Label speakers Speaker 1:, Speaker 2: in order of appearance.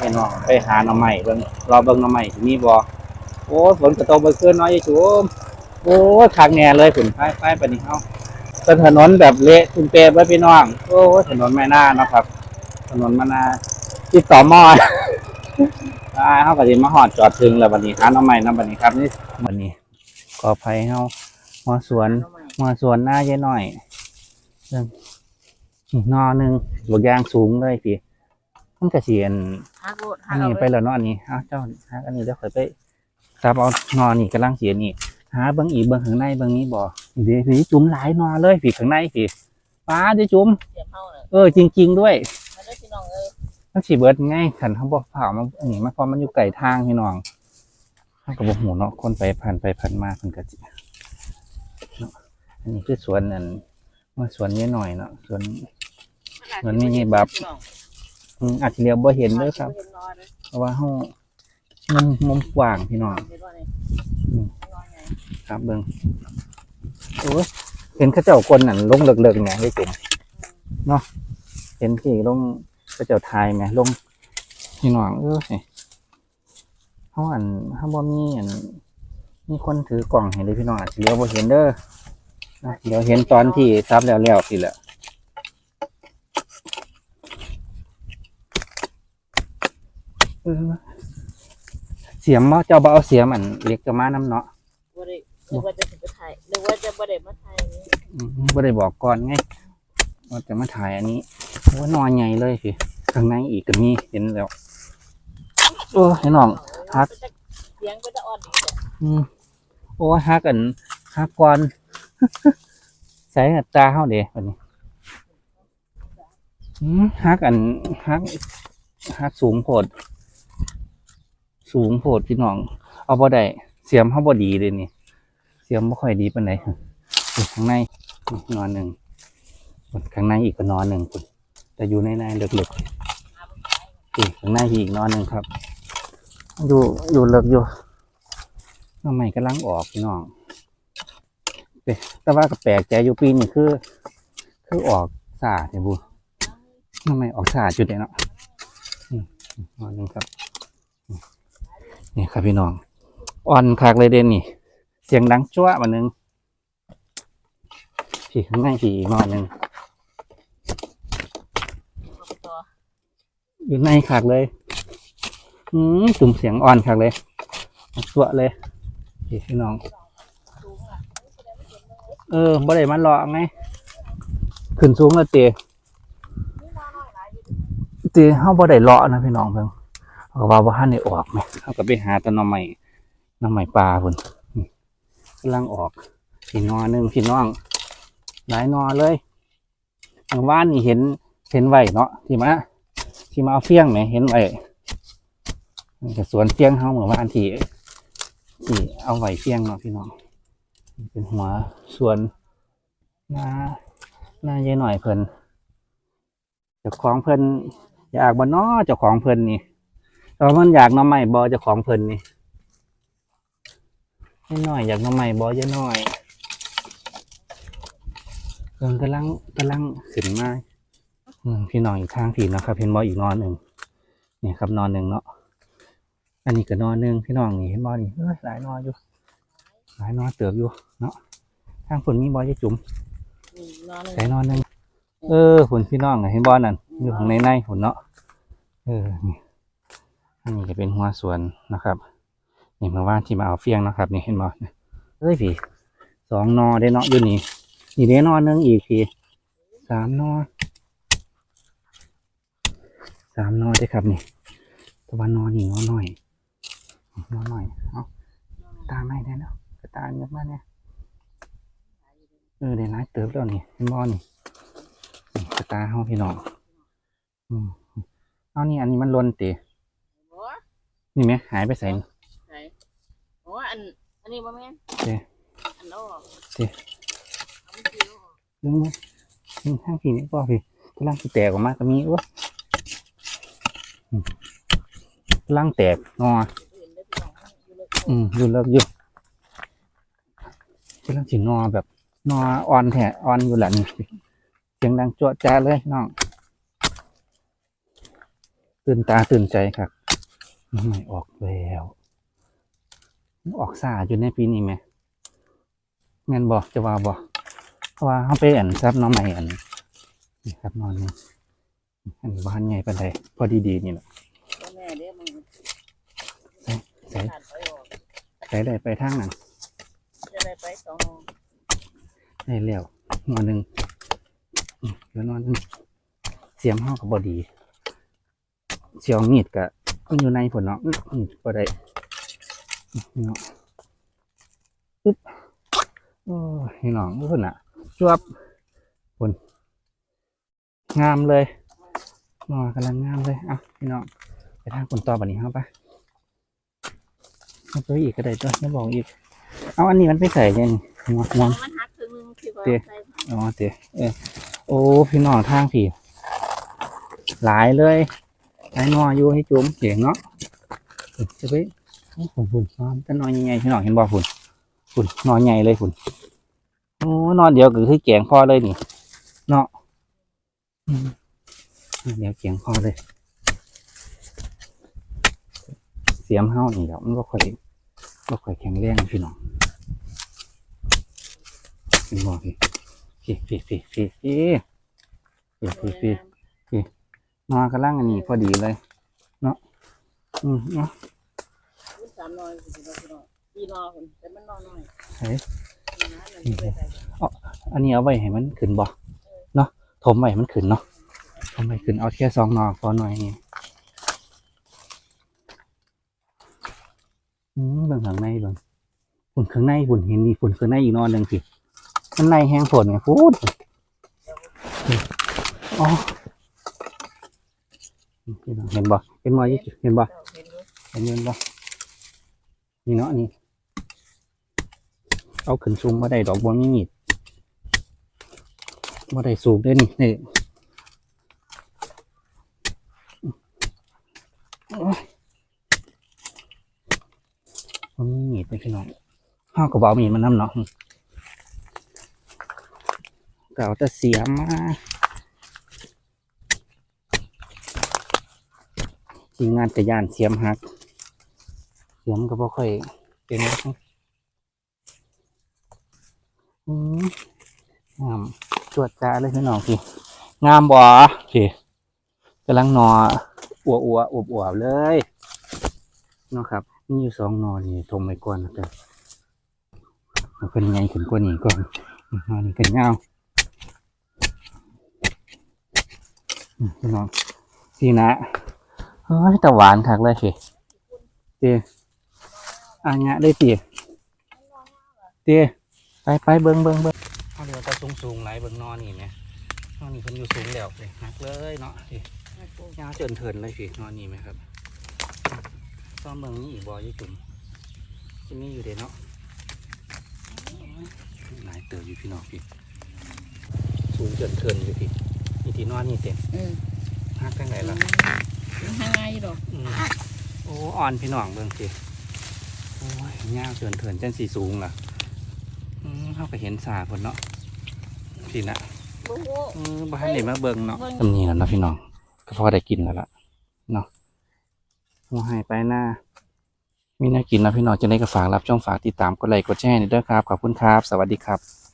Speaker 1: พี่น้องไปหาหน่อใหม่เบิ่งรอเบิ่งหน่อใหม่สิมีบ่โอ้ฝนกระตกเบ่ขึ้นน้อยอยู่จุมโอ้คักแน่เลยฝุ่นไปไปไปนี่เฮาเป็นถนนแบบเละคุณเปรไว้พี่น้องโอ้ถนนแม่น่านะครับ ถนนมานาที่ต่อมออ่าเฮาก็สิมาฮอดจอดถึงแล้วบัดนี้หาหน่อใหม่นำบัดนี้ครับนี่บัดนี้ขออภัยเฮามาสวนมาสวนหน้าเยายหน่อยเรื่อนอหนึ่งบกยางสูงเลยพี่ มันกระเสียน
Speaker 2: ฮักโลด
Speaker 1: อั
Speaker 2: ฮั
Speaker 1: น
Speaker 2: กเอา
Speaker 1: นี้
Speaker 2: เล
Speaker 1: ไป
Speaker 2: ย
Speaker 1: แล้วเนาะอันนี้อ้าวเจ้าหาอันนี้เดี๋ยวข่อยไปซับเอานอนี่กำลังเสียนี่หาเบิ้งอีกเบิ้งข้างในเบิ้งนี้บ่เดี๋ยวสีจุ่มหลายนอเลยพี่ข้างในพี่ป้าจะจุ่ม
Speaker 2: เสียบเฮาน่ะ
Speaker 1: เออจริง ๆ ด้วย
Speaker 2: มาเด้อพี่น้องเอ้ย
Speaker 1: มันสีเบิดง่ายขันเขาบอกเผามันอันนี้มันพอมันอยู่ไก่ทางพี่น้องเขาก็บอกหูเนาะคนไปผ่านไปผ่านมาเพิ่นก็สิเนาะอันนี้คือสวนนั่นมาสวนนี้หน่อยเนาะสวนมันมีนี่แบบอื มอาจจะเรียกบ่เห็นเลยครับ
Speaker 2: เห็นนอนเลย
Speaker 1: เพราะว่าห้องมุมมุมกว้างพี่น้อง
Speaker 2: เห็นว่านี่
Speaker 1: อืม
Speaker 2: นอนไง
Speaker 1: ครับเบิ่งโอ้ยเห็นเข้าเจ้าคนนั่นลงเลิกๆไงได้จุ่มเนาะเห็นที่ลงเข้าเจ้าทายไหมลงพี่น้องเออเขาอันถ้าบ่มีอันมีคนถือกล่องเห็นเลยพี่น้องอาจจะเลี้ยวบ่เห็นเด้อนะเดี๋ยวเห็นตอนที่ซับแล้วแล้วสิแหละ เออเสียมเนาะเจ้าบ่เอาเสียมอันเล็กจะมาน้ำเนาะ
Speaker 2: บ่ได้นึกว่าจะสิไปถ่ายนึกว่าจะบ่ได้มาถ่ายนี่
Speaker 1: อืมไม่ได้บอกก่อนไงว่าจะมาถ่ายอันนี้ว่านอนใหญ่เลยพี่ข้างในอีกก็มีเห็นแล้ว โอ้ให้น้อง ฮัก
Speaker 2: เสียงก็จะอ่อนดีแต่
Speaker 1: อืมโอ้ฮักกันฮักก่อน ใส่อัตราเฮาเด้วันนี้อืมฮักอันฮักฮักสูงโพด สูงโพดพี่น้อง เอาบ่ได้เสียมเฮาบ่ดีเลยนี่ เสียมบ่ค่อยดีปานใดข้างในนอนหนึ่งข้างในอีกก็นอนหนึ่งคุณแต่อยู่ในในลึกๆอีกข้างในอีกนอนหนึ่งครับ อยู่อยู่เลิกอยู่น้องใหม่กำลังออกพี่น้องเอ๊ะแต่ว่าก็แปลกใจอยู่ปีนี้คือ คือออกสาเนี่ยบูน้องใหม่ออกสาจุดเดียเนาะนอนหนึ่งครับ นี่ครับพี่น้อง อ่อนคักเลยเด่นนี่ เสียงดังจ้วมาหนึ่งผีข้างในผีนอนหนึ่งอยู่ในคักเลย อืมตุ่มเสียงอ่อนคักเลยจ้วเลยผีพี่น้อง เออบ่ได้มันรอไง ขึ้นสูงแล้วเตะ
Speaker 2: นี่นอนน้อยหลายอยู่
Speaker 1: เตะเฮาบ่ได้เลาะนะพี่น้องเพิ่น เขาว่าบ่ทันได้ออกแหมเฮาก็ไปหาตะนอใหม่นอใหม่ปลาพุ่นนี่กำลังออกพี่นอหนึ่งพี่น้องหลายนอเลยทางบ้านนี่เห็นเห็นไว้เนาะที่มาที่มาเอาเฟี้ยงไหมเห็นไว้มันก็สวนเฟี้ยงเฮาเหมือนว่าอันที่ที่เอาไว้เฟี้ยงเนาะพี่น้องเป็นหัวสวนหน้าหน้าใยหน่อยเพิ่นเจ้าของเพิ่นอยากบ่น้อเจ้าของเพิ่นนี่ แต่ว่ามันอยากหน้อใหม่บ่เจ้าของเพิ่นนี่ยายน้อยอยากหน้อใหม่บ่ยายน้อยเพิ่งกำลังกำลังขึ้นมาอืมพี่น้องอีกทางผีเนาะครับเห็นบออีกนอนหนึ่งนี่ครับนอนหนึ่งเนาะอันนี้ก็นอนหนึ่งพี่น้องนี่เห็นบอนี่เอ้ยหลายนอนอยู่ หลายนอนเติบอยู่เนาะทางฝนมีบอจะจุ่ม
Speaker 2: นี่นอนเลย
Speaker 1: ใส่นอนหนึ่งเออฝนพี่น้องน่ะเห็นบอนั่นอยู่ข้างในในฝนเนาะเออนี่ อันนี้ก็เป็นหัวสวนนะครับ นี่เมาว่าที่มาเอาเฟียงนะครับ นี่เห็นบอเอ้ยพี่สองนอได้เนาะอยู่นี่อีกเด้นอนึงอีกทีสามนอสามนอได้ครับนี่ตะวันนอนนี่นอนหน่อยนอนหน่อยเอาตาไม่ได้เนาะกระตาเงียบมากเนี่ยเออได้ร้ายเติบแล้วนี่เห็นบอนี่นี่กระตาเฮาพี่น้องอืมเอานี่อันนี้มันลนเตะ นี่ไหมหายไปใส่
Speaker 2: ไหนโอ้อัน อันนี้บ่แม่น
Speaker 1: เตะ
Speaker 2: อันเอาออก
Speaker 1: เจ๊
Speaker 2: เอาไปกินเอาออก
Speaker 1: เรื่องนี้นี่ข้างพี่นี่ก็พี่กำลังสิแตกออกมาก็มีวะอืมกำลังแตกงอ
Speaker 2: เห็นได้พี่น้องอยู่เลย
Speaker 1: อืมอยู่เลิกอยู่กำลังสินอแบบนออ่อนแท้อ่อนอยู่แหละนี่เสียงดังจั่วจ้าเลยน้อง ตื่นตาตื่นใจครับ น้องใหม่ออกแล้วออกซาอยู่ในปีนี้ไหมแม่นบอกจะว่าบอกเพราะว่าเขาไปอันซับน้องใหม่อันนี่ครับนอนนี่อันบ้านใหญ่ปานใดพอดีๆนี่แหละ
Speaker 2: แม่
Speaker 1: ใส่ใส่ได้ไปทางนั้น
Speaker 2: จะได้ไปสอง
Speaker 1: ได้แล้วนอนหนึ่งอืมเดี๋ยวนอนเสียมห้อกับบอดีเสียวมีดกะ มันอยู่ในผลเนาะอื้อมีดบ่ได้นี่เนาะปึ๊บโอ้ยพี่น้องเพิ่นอะจวบผลงามเลยนอนกำลังงามเลยเอะพี่น้องไปทางคนต่อบันนี้เข้าไปเอาไปอีกก็ได้ตัวไม่บอกอีก เอาอันนี้มันไปใส่ยังหัวหัว
Speaker 2: มันหักครึ่งนึงที่ว่า
Speaker 1: เจ๊
Speaker 2: ใส่
Speaker 1: อ๋อเตะเออโอ้พี่น้องทางผีหลายเลย ไอ้นออยู่ให้จุ่มเสียงเนาะจะไปฝุ่นฝุ่นจะนอนยังไงพี่นองเห็นบ่ฝุ่นฝุ่นนอนใหญ่เลยฝุ่นโอ้นอนเดียวก็คือแกงพอเลยนี่เนาะเดี๋ยวแกงพอเลย เสียมเฮ้านี่เดี๋ยวมันก็ค่อยก็ค่อยแข็งแรงพี่น้องเป็นบ่พี่พี่พี่พี่พี่พี่พี่ นอนกำลังอันนี้พอดีเลย เนาะอืมเนาะ
Speaker 2: รุ่นสามน้อยสิบน้อยพี่น้อยแต่มันน้อยน้อย
Speaker 1: เฮ้ย
Speaker 2: นะนั่นไปใส่
Speaker 1: อันนี้เอาไว้ให้มันขึ้นบ่เนาะถมไว้ให้มันขึ้นเนาะถมไว้ขึ้นเอาแค่สองนอพอหน่อยนี่อืมเบิ่งข้างในเบิ่งฝุ่นข้างในฝุ่นเห็นนี่ฝุ่นข้างในอีกนอนหนึ่งสิมันในแห้งฝนไงพูดอ๋อ พี่น้องเห็นบ่เห็นบ่ยี่เห็นบ่
Speaker 2: เห็น
Speaker 1: เห็นเงินบ่นี่เนาะนี่ เอาขึ้นสูงมาได้ดอกบัวมีมีดมาได้สูงได้นี่นี่โอ้ยบ่มีมีดเลยพี่น้องห้ากระเป๋ามีดมันน้ำเนาะเก่าแต่เสียมาก ทีมงานกระยานเสียมหัก เสียมก็บ่ค่อยเป็นนะอืมงามจวดจ้าเลยพี่น้องพี่งามบ่พี่กำลังนออัวอัวอวบอวบเลยนะครับมีอยู่สองนอนี่ทมไปก่อนนะจ๊ะเอาเป็นไงขึ้นกว่านี้ก่อนนอนี่กันยาวอืมพี่น้องพี่นะ เฮ้ยแต่หวานคักเลยพี่เตีอันเนี้ยได้ตีเตีไปไปเบิ้งเบิ้งเบิ้งเอาเดี๋ยวจะสูงสูงไหลายเบิ้งนอนนี่ไหมนอนนี่เพิ่นอยู่สูงแล้วเลยหักเลยเนาะพี่ยาวเจินเถินเลยพี่นอนนี่ไหมครับซ้อมเบิ้งนี่อีกบ่อยี่จุ่มจะมีอยู่เด้เนาะหลายเติบอยู่พี่น้องพี่สูงเจินเถินอยู่พี่นี่ที่นอนนี่เต็ม
Speaker 2: เออ
Speaker 1: หักทั้งไหนล่ะ
Speaker 2: มัน ห่างไงดอก
Speaker 1: อืมโอ้อ่อนพี่น้องเบิ่งสิโอ้ยยาวเถินเถินจังสีสูงล่ะอืมเขาก็เห็นสาพนเนาะพี่นะ
Speaker 2: โอ้โห
Speaker 1: เออบ้านนี่มาเบิ่งเนาะ
Speaker 2: เบิ่ง
Speaker 1: ตำนี้แล้วเนาะพี่น้องก็พอได้กินแล้วล่ะเนาะหัวหายไปหน้ามีน่ากินนะพี่น้องจะได้ก็ฝากรับช่องฝากติดตามกดไลค์กดแชร์นี่ด้วยครับขอบคุณครับ สวัสดีครับ